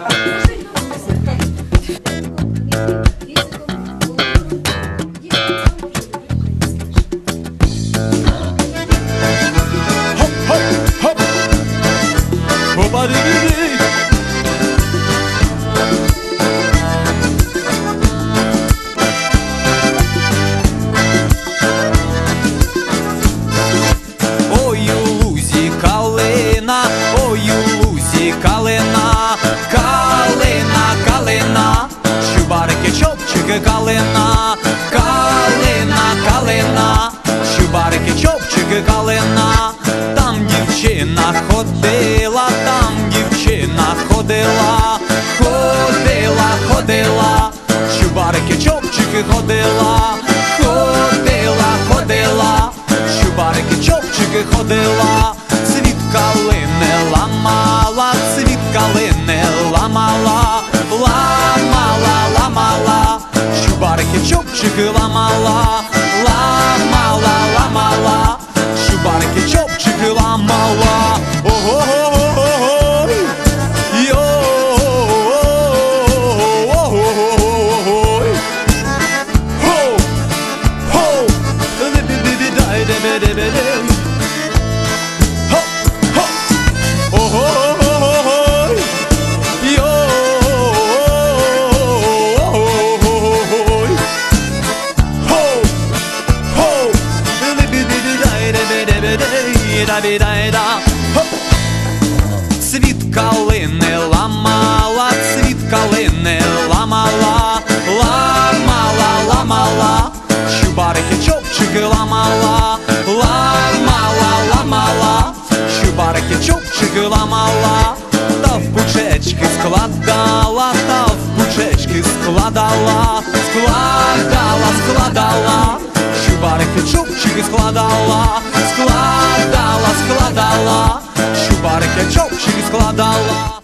Hup, Nobody чубчики, калина, калина, калина, чубарики, чубчики, калина, там дівчина ходила, там дівчина ходила, ходила, ходила, чубарики, чубчики ходила, ходила, ходила, чубарики, чубчики ходила. Ди-ди-ди-ди-дай-ди-ди-ди-ди. Хоп! Хоп! Ого-го-го-го-го. Йо-ой. Хоу! Хоу! Ди-ди-ди-ди-дай-ди-ди-ди-ди-ди-да-ди-дай-да. Хоп! Цвіт калини ламала, цвіт калини ламала, ламала, ламала, чубарики, чопчики ламала, ламала, Чопчики ламала, та в пучечки складала, та в бучечки складала, складала, складала, щубарики чопчики складала, складала, складала, щубарики чопчики складала.